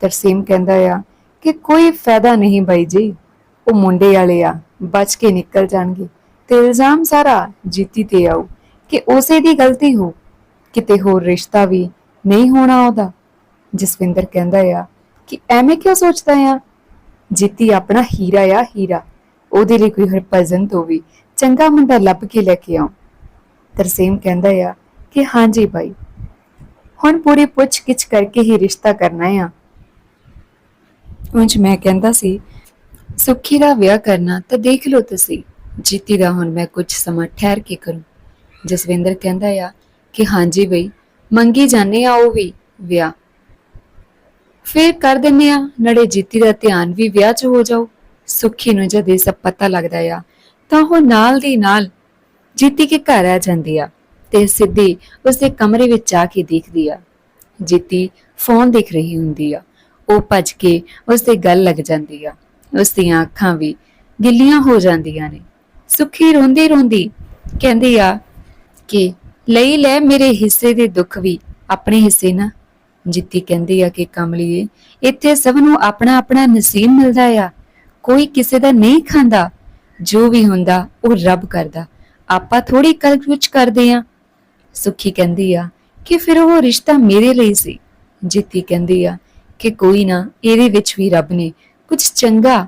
Speaker 1: ਤਰਸੀਮ ਕਹਿੰਦਾ ਆ ਕਿ ਕੋਈ ਫਾਇਦਾ ਨਹੀਂ ਬਾਈ ਜੀ। ਉਹ ਮੁੰਡੇ ਵਾਲੇ ਆ, ਬਚ ਕੇ ਨਿਕਲ ਜਾਣਗੇ। ਤੇ ਇਲਜ਼ਾਮ ਸਾਰਾ ਜੀਤੀ ਤੇ ਆਉ ਕਿ ਉਸੇ ਦੀ ਗਲਤੀ ਹੋ। ਕਿਤੇ ਹੋਰ ਰਿਸ਼ਤਾ ਵੀ ਨਹੀਂ ਹੋਣਾ ਉਹਦਾ। ਜਸਵਿੰਦਰ ਕਹਿੰਦਾ ਆ ਕਿ ਐਵੇਂ ਕਿਉਂ ਸੋਚਦਾ ਆ? ਜੀਤੀ ਆਪਣਾ ਹੀਰਾ ਆ, ਹੀਰਾ। ਉਹਦੇ ਲਈ ਕੋਈ ਹਰਪਜਨ ਤੋਂ ਵੀ ਚੰਗਾ ਮੁੰਡਾ ਲੱਭ ਕੇ ਲੈ ਕੇ ਆਉ। ਤਰਸੇਮ ਕਹਿੰਦਾ ਆ ਕਿ ਹਾਂਜੀ ਭਾਈ ਹੁਣ ਪੂਰੀ ਪੁੱਛ ਗਿੱਛ ਕਰਕੇ ਹੀ ਰਿਸ਼ਤਾ ਕਰਨਾ ਆ। ਉਂਝ ਮੈਂ ਕਹਿੰਦਾ ਸੀ, ਸੁੱਖੀ ਦਾ ਵਿਆਹ ਕਰਨਾ ਤਾਂ ਦੇਖ ਲਓ ਤੁਸੀਂ, ਜੀਤੀ ਦਾ ਹੁਣ ਮੈਂ ਕੁਝ ਸਮਾਂ ਠਹਿਰ ਕੇ ਕਰੂੰ। ਜਸਵਿੰਦਰ ਕਹਿੰਦਾ ਆ ਕਿ ਹਾਂਜੀ ਬਈ, ਮੰਗੀ ਜਾਣੇ ਆ ਉਹ ਵੀ ਵਿਆਹ। ਫਿਰ ਕਰ ਦਿੰਨੇ ਆ ਨੜੇ ਜੀਤੀ ਦਾ ਧਿਆਨ ਵੀ ਵਿਆਹ 'ਚ ਹੋ ਜਾਓ ਸੁੱਖੀ ਨੂੰ ਜਦ ਇਹ ਸਭ ਪਤਾ ਲੱਗਦਾ ਆ, ਤਾਂ ਉਹ ਨਾਲ ਦੀ ਨਾਲ ਜੀਤੀ ਕੇ ਘਰ ਆ ਜਾਂਦੀ ਆ ਤੇ ਸਿੱਧੀ ਉਸਦੇ ਕਮਰੇ ਵਿੱਚ ਜਾ ਕੇ ਦੇਖਦੀ ਆ। ਜੀਤੀ ਫੋਨ ਦੇਖ ਰਹੀ ਹੁੰਦੀ ਆ। ਉਹ ਭੱਜ ਕੇ ਉਸਦੇ ਗੱਲ ਲੱਗ ਜਾਂਦੀ ਆ। ਉਸਦੀਆਂ ਅੱਖਾਂ ਵੀ ਗਿੱਲੀਆਂ ਹੋ ਜਾਂਦੀਆਂ ਨੇ। ਸੁੱਖੀ ਰੋਂਦੀ ਰੋਂਦੀ ਕਹਿੰਦੀ ਆ ਕਿ ਲਈ ਲੈ ਮੇਰੇ ਹਿੱਸੇ ਦੇ ਦੁੱਖ ਵੀ ਆਪਣੇ ਹਿੱਸੇ ਨਾ। ਜਿੱਤੀ ਕਹਿੰਦੀ ਆ ਕਿ ਕਮਲੀਏ, ਇੱਥੇ ਸਭ ਨੂੰ ਆਪਣਾ ਆਪਣਾ ਨਸੀਬ ਮਿਲਦਾ ਆ। ਕੋਈ ਕਿਸੇ ਦਾ ਨਹੀਂ ਖਾਂਦਾ। ਜੋ ਵੀ ਹੁੰਦਾ ਉਹ ਰੱਬ ਕਰਦਾ। ਆਪਾਂ ਥੋੜੀ ਕਲ ਕੁਝ ਕਰਦੇ ਆ। ਸੁੱਖੀ ਕਹਿੰਦੀ ਆ ਕਿ ਫਿਰ ਉਹ ਰਿਸ਼ਤਾ ਮੇਰੇ ਲਈ ਸੀ। ਜਿੱਤੀ ਕਹਿੰਦੀ ਆ ਕਿ ਕੋਈ ਨਾ, ਇਹਦੇ ਵਿੱਚ ਵੀ ਰੱਬ ਨੇ ਕੁਝ ਚੰਗਾ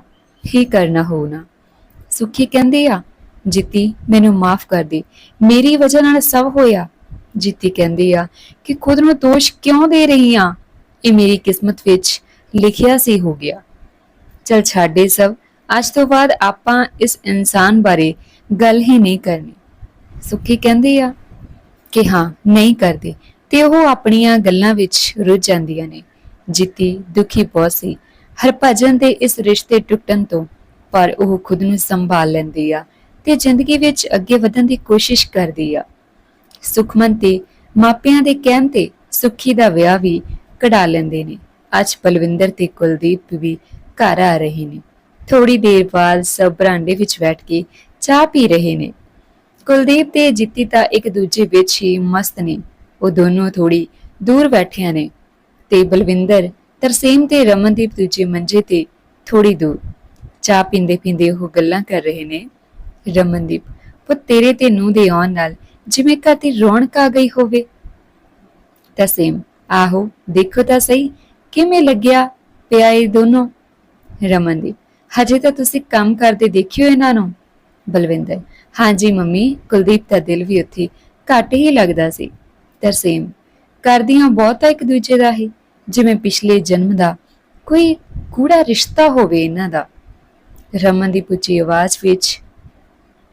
Speaker 1: ਹੀ ਕਰਨਾ ਹੋਣਾ ਸੁੱਖੀ ਕਹਿੰਦੇ ਆ, ਜਿੱਤੀ, ਮੈਨੂੰ ਮਾਫ ਕਰ ਦੇ। ਮੇਰੀ ਵਜ੍ਹਾ ਨਾਲ ਸਭ ਹੋਇਆ, ਜਿੱਤੀ ਕਹਿੰਦੀ ਆ, ਕਿ ਖੁਦ ਨੂੰ ਦੋਸ਼ ਕਿਉਂ ਦੇ ਰਹੀ ਆ? ਇਹ ਮੇਰੀ ਕਿਸਮਤ ਵਿੱਚ ਲਿਖਿਆ ਸੀ ਹੋ ਗਿਆ। ਚਲ ਛੱਡੇ ਸਭ, ਅੱਜ ਤੋਂ ਬਾਅਦ ਆਪਾਂ ਇਸ ਇਨਸਾਨ ਬਾਰੇ ਗੱਲ ਹੀ ਨਹੀਂ ਕਰਨੀ। ਸੁੱਖੀ ਕਹਿੰਦੀ ਆ ਕਿ ਹਾਂ, ਨਹੀਂ ਕਰਦੇ। ਤੇ ਉਹ ਆਪਣੀਆਂ ਗੱਲਾਂ ਵਿੱਚ ਰੁੱਝ ਜਾਂਦੀਆਂ ਨੇ। ਜਿੱਤੀ, ਦੁਖੀ ਬਹੁਤ ਸੀ। ਹਰਭਜਨ ਦੇ ਇਸ ਰਿਸ਼ਤੇ ਟੁੱਟਣ ਤੋਂ ਪਰ ਉਹ ਖੁਦ ਨੂੰ ਸੰਭਾਲ ਲੈਂਦੀ ਆ ਤੇ ਜ਼ਿੰਦਗੀ ਵਿੱਚ ਅੱਗੇ ਵਧਣ ਦੀ ਕੋਸ਼ਿਸ਼ ਕਰਦੀ ਆ। ਸੁਖਮਨ ਤੇ ਮਾਪਿਆਂ ਦੇ ਕਹਿਣ ਤੇ ਸੁਖੀ ਦਾ ਵਿਆਹ ਵੀ ਕਢਾ ਲੈਂਦੇ ਨੇ। ਅੱਜ ਬਲਵਿੰਦਰ ਤੇ ਕੁਲਦੀਪ ਵੀ ਘਰ ਆ ਰਹੇ ਨੇ। ਥੋੜੀ ਦੇਰ ਬਾਅਦ ਸਭ ਬਰਾਂਡੇ ਵਿੱਚ ਬੈਠ ਕੇ ਚਾਹ ਪੀ ਰਹੇ ਨੇ। ਕੁਲਦੀਪ ਤੇ ਜਿੱਤੀ ਤਾਂ ਇੱਕ ਦੂਜੇ ਵਿੱਚ ਹੀ ਮਸਤ ਨੇ। ਉਹ ਦੋਨੋਂ ਥੋੜੀ ਦੂਰ ਬੈਠਿਆਂ ਨੇ। ਤੇ ਬਲਵਿੰਦਰ ਤਰਸੇਮ ਤੇ ਰਮਨਦੀਪ ਦੂਜੇ ਮੰਜੇ ਤੇ ਥੋੜੀ ਦੂਰ। ਚਾਹ ਪੀਂਦੇ ਪੀਂਦੇ ਉਹ ਗੱਲਾਂ ਕਰ ਰਹੇ ਨੇ, ਰਮਨਦੀਪ, ਪੁੱਤ ਤੇਰੇ ਤੇ ਨੂੰ ਦੇ ਆਉਣ ਨਾਲ ਜਿਵੇਂ ਘਰ ਦੀ ਰੌਣਕ ਆ ਗਈ ਹੋਵੇ। ਤਰਸੇਮ, ਆਹੋ, ਦੇਖੋ ਤਾਂ ਸਹੀ, ਕਿਵੇਂ ਲੱਗਿਆ ਪਿਆ ਇਹ ਦੋਨੋਂ? ਰਮਨਦੀਪ, ਹਜੇ ਤਾਂ ਤੁਸੀਂ ਕੰਮ ਕਰਦੇ ਦੇਖਿਓ ਇਹਨਾਂ ਨੂੰ। ਬਲਵਿੰਦਰ, ਹਾਂਜੀ ਮੰਮੀ, ਕੁਲਦੀਪ ਦਾ ਦਿਲ ਵੀ ਉੱਥੇ ਘੱਟ ਹੀ ਲੱਗਦਾ ਸੀ। ਤਰਸੇਮ ਕਰਦੀਆਂ ਬਹੁਤਾ ਇੱਕ ਦੂਜੇ ਦਾ ਹੀ। ਜਿਵੇਂ ਪਿਛਲੇ ਜਨਮ ਦਾ ਕੋਈ ਗੂੜਾ ਰਿਸ਼ਤਾ ਹੋਵੇ ਇਹਨਾਂ ਦਾ। ਰਮਨ ਦੀ ਪੁੱਛੀ ਆਵਾਜ਼ ਵਿੱਚ,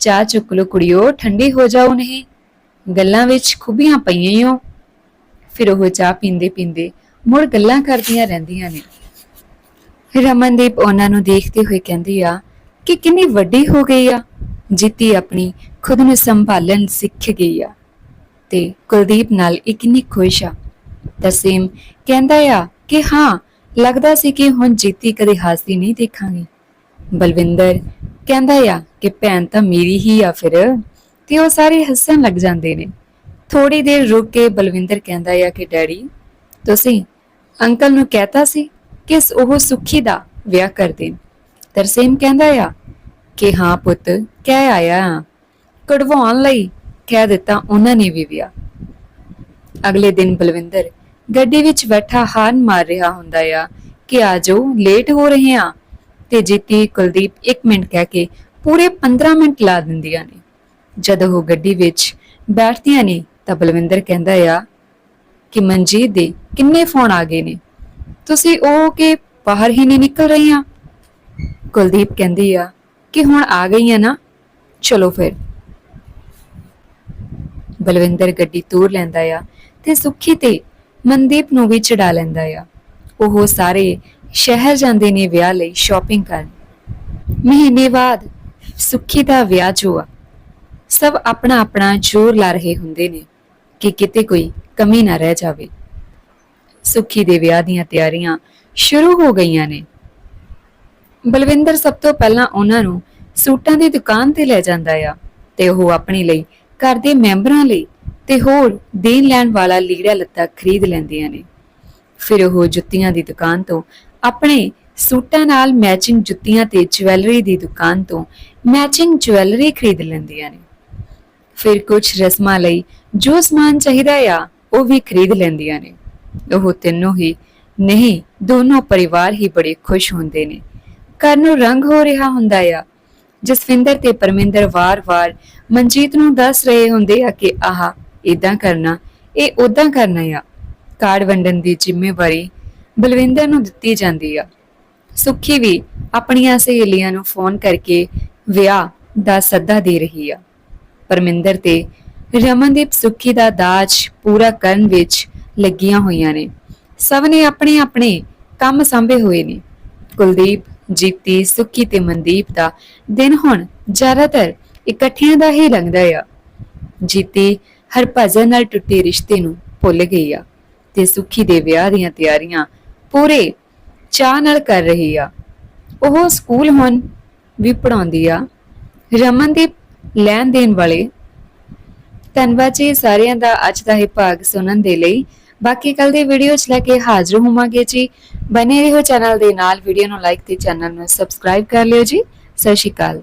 Speaker 1: ਚਾਹ ਚੁੱਕ ਲੋ ਕੁੜੀਓ, ਠੰਡੀ ਹੋ ਜਾਓ ਨਹੀਂ। ਗੱਲਾਂ ਵਿੱਚ ਖੁਬੀਆਂ ਪਈਆਂ ਈ ਫਿਰ ਉਹ ਚਾਹ ਪੀਂਦੇ ਪੀਂਦੇ ਮੁੜ ਗੱਲਾਂ ਕਰਦੀਆਂ ਰਹਿੰਦੀਆਂ ਨੇ। ਰਮਨਦੀਪ ਉਹਨਾਂ ਨੂੰ ਦੇਖਦੇ ਹੋਏ ਕਹਿੰਦੀ ਆ, ਕਿ ਕਿੰਨੀ ਵੱਡੀ ਹੋ ਗਈ ਆ। ਜਿੱਤੀ ਆਪਣੀ ਖੁਦ ਨੂੰ ਸੰਭਾਲਣ ਸਿੱਖ ਗਈ ਆ। ਤੇ ਕੁਲਦੀਪ ਨਾਲ ਇਹ ਕਿੰਨੀ ਖੁਸ਼ ਆ। ਤਸੀਮ ਕਹਿੰਦਾ ਆ ਕਿ ਹਾਂ, ਲੱਗਦਾ ਸੀ ਕਿ ਹੁਣ ਜੀਤੀ ਕਦੇ ਹੱਸਦੀ ਨਹੀਂ ਦੇਖਾਂਗੀ। ਬਲਵਿੰਦਰ ਕਹਿੰਦਾ ਆ ਕਿ ਭੈਣ ਤਾਂ ਮੇਰੀ ਹੀ ਆ ਫਿਰ, ਤੇ ਉਹ ਸਾਰੇ ਹੱਸਣ ਲੱਗ ਜਾਂਦੇ ਨੇ। ਥੋੜੀ ਦੇਰ ਰੁਕ ਕੇ ਬਲਵਿੰਦਰ ਕਹਿੰਦਾ ਆ ਕਿ ਡੈਡੀ, ਤੁਸੀਂ ਅੰਕਲ ਨੂੰ ਕਹਿਤਾ ਸੀ ਕਿ ਉਹ ਸੁਖੀ ਦਾ ਵਿਆਹ ਕਰ ਦੇਣ। ਤਰਸੇਮ ਕਹਿੰਦਾ ਆ ਕਿ ਹਾਂ ਪੁੱਤ, ਕਹਿ ਆਇਆ ਕਢਵਾਉਣ ਲਈ ਕਹਿ ਦਿੱਤਾ ਉਹਨਾਂ ਨੇ ਵੀ ਵਿਆਹ। ਅਗਲੇ ਦਿਨ ਬਲਵਿੰਦਰ ਗੱਡੀ ਵਿੱਚ ਬੈਠਾ ਹਾਨ ਮਾਰ ਰਿਹਾ ਹੁੰਦਾ ਆ ਕਿ ਆ ਜਾਓ ਲੇਟ ਹੋ ਰਹੇ ਆ। ਤੇ ਜੀਤੀ, ਕੁਲਦੀਪ 1 ਮਿੰਟ ਕਹਿ ਕੇ ਪੂਰੇ 15 ਮਿੰਟ ਲਾ ਦਿੰਦੀਆਂ ਨੇ। ਜਦੋਂ ਉਹ ਗੱਡੀ ਵਿੱਚ ਬੈਠਦੀਆਂ ਨੇ ਤਾਂ ਬਲਵਿੰਦਰ ਕਹਿੰਦਾ ਆ ਕਿ ਮਨਜੀਤ ਦੇ ਕਿੰਨੇ ਫੋਨ ਆ ਗਏ ਨੇ। ਤੁਸੀਂ ਉਹ ਕਿ ਬਾਹਰ ਹੀ ਨਹੀਂ ਨਿਕਲ ਰਹੀਆਂ? ਕੁਲਦੀਪ ਕਹਿੰਦੀ ਆ ਕਿ ਹੁਣ ਆ ਗਈਆਂ ਨਾ। ਚਲੋ ਫਿਰ। ਬਲਵਿੰਦਰ ਗੱਡੀ ਤੂਰ ਲੈਂਦਾ ਆ ਤੇ ਸੁੱਖੀ ਤੇ ਮਨਦੀਪ ਨੂੰ ਵੀ ਚੜਾ ਲੈਂਦਾ ਆ। ਉਹ ਸਾਰੇ ਸ਼ਹਿਰ ਜਾਂਦੇ ਨੇ ਵਿਆਹ ਲਈ ਸ਼ਾਪਿੰਗ ਕਰਨ। ਮਹੀਨੇ ਬਾਅਦ ਸੁੱਖੀ ਦਾ ਵਿਆਹ ਜੋ ਸਭ ਆਪਣਾ ਆਪਣਾ ਜ਼ੋਰ ਲਾ ਰਹੇ ਹੁੰਦੇ ਨੇ ਕਿ ਕਿਤੇ ਕੋਈ ਕਮੀ ਨਾ ਰਹਿ ਜਾਵੇ। ਸੁੱਖੀ ਦੇ ਵਿਆਹ ਦੀਆਂ ਤਿਆਰੀਆਂ ਸ਼ੁਰੂ ਹੋ ਗਈਆਂ ਨੇ। ਬਲਵਿੰਦਰ ਸਭ ਤੋਂ ਪਹਿਲਾਂ ਉਹਨਾਂ ਨੂੰ ਸੂਟਾਂ ਦੀ ਦੁਕਾਨ ਤੇ ਲੈ ਜਾਂਦਾ ਆ ਤੇ ਉਹ ਆਪਣੀ ਲਈ ਘਰ ਦੇ ਮੈਂਬਰਾਂ ਲਈ ਤੇ ਹੋਰ ਦੇਣ ਲੈਣ ਵਾਲਾ ਲੀੜਾ ਲੱਤਾ ਖਰੀਦ ਲੈਂਦੀਆਂ ਨੇ। ਫਿਰ ਉਹ ਜੁੱਤੀਆਂ ਦੀ ਦੁਕਾਨ ਤੋਂ ਆਪਣੇ ਸੂਟਾਂ ਨਾਲ ਮੈਚਿੰਗ ਜੁੱਤੀਆਂ ਤੇ ਜਵੈਲਰੀ ਦੀ ਦੁਕਾਨ ਤੋਂ ਮੈਚਿੰਗ ਜਵੈਲਰੀ ਖਰੀਦ ਲੈਂਦੀਆਂ ਨੇ। ਫਿਰ ਕੁਝ ਰਸਮਾਂ ਲਈ ਜੋ ਸਮਾਨ ਚਾਹੀਦਾ ਆ, ਉਹ ਵੀ ਖਰੀਦ ਲੈਂਦੀਆਂ ਨੇ। ਉਹ ਤਿੰਨੋਂ ਹੀ ਨਹੀਂ, ਦੋਨੋਂ ਪਰਿਵਾਰ ਹੀ ਬੜੇ ਖੁਸ਼ ਹੁੰਦੇ ਨੇ। ਘਰ ਨੂੰ ਰੰਗ ਹੋ ਰਿਹਾ ਹੁੰਦਾ ਆ ਜਸਵਿੰਦਰ ਤੇ ਪਰਮਿੰਦਰ ਵਾਰ-ਵਾਰ ਮਨਜੀਤ ਨੂੰ ਦੱਸ ਰਹੇ ਹੁੰਦੇ ਆ ਕਿ ਆਹ ਇਦਾਂ ਕਰਨਾ, ਇਹ ਉਦਾਂ ਕਰਨਾ ਆ। ਕਾਰਡ ਵੰਡਣ ਦੀ ਜ਼ਿੰਮੇਵਾਰੀ ਬਲਵਿੰਦਰ ਨੂੰ ਦਿੱਤੀ ਜਾਂਦੀ ਆ। ਸੁੱਖੀ ਵੀ ਆਪਣੀਆਂ ਸਹੇਲੀਆਂ ਨੂੰ ਫੋਨ ਕਰਕੇ ਵਿਆਹ ਦਾ ਸੱਦਾ ਦੇ ਰਹੀ ਆ। ਪਰਮਿੰਦਰ ਤੇ ਰਮਨਦੀਪ ਸੁੱਖੀ ਦਾ ਦਾਜ ਪੂਰਾ ਕਰਨ ਵਿੱਚ ਲੱਗੀਆਂ ਹੋਈਆਂ ਨੇ। ਸਭ ਨੇ ਆਪਣੇ ਆਪਣੇ ਕੰਮ ਸੰਭੇ ਹੋਏ ਨੇ। ਕੁਲਦੀਪ ਜੀਤੀ ਸੁੱਖੀ ਤੇ ਮਨਦੀਪ ਦਾ ਦਿਨ ਹੁਣ ਜ਼ਿਆਦਾਤਰ ਇਕੱਠਿਆਂ ਦਾ ਹੀ ਲੰਘਦਾ ਆ। ਜੀਤੀ ਹਰਭਜਨ ਨਾਲ ਟੁੱਟੇ ਰਿਸ਼ਤੇ ਨੂੰ ਭੁੱਲ ਗਈ ਆ ਤੇ ਸੁੱਖੀ ਦੇ ਵਿਆਹ ਦੀਆਂ ਤਿਆਰੀਆਂ ਪੂਰੇ ਚਾਹ ਨਾਲ ਕਰ ਰਹੀ ਆ। ਉਹ ਸਕੂਲ ਹੁਣ ਵੀ ਪੜਾਉਂਦੀ ਆ। ਰਮਨਦੀਪ ਲੈਣ ਦੇਣ ਵਾਲੇ ਧੰਨਵਾਦ ਜੀ ਸਾਰਿਆਂ ਦਾ ਅੱਜ ਦਾ ਇਹ ਭਾਗ ਸੁਣਨ ਦੇ ਲਈ। ਬਾਕੀ ਕੱਲ ਦੀ ਵੀਡੀਓ ਚ ਲੈ ਕੇ ਹਾਜ਼ਰ ਹੋਵਾਂਗੇ ਜੀ। ਬਨੇ ਰਹੋ ਚੈਨਲ ਦੇ ਨਾਲ। ਵੀਡੀਓ ਨੂੰ ਲਾਈਕ ਤੇ ਚੈਨਲ ਨੂੰ ਸਬਸਕ੍ਰਾਈਬ ਕਰ ਲਿਓ ਜੀ। ਸਤਿ ਸ਼੍ਰੀ ਅਕਾਲ।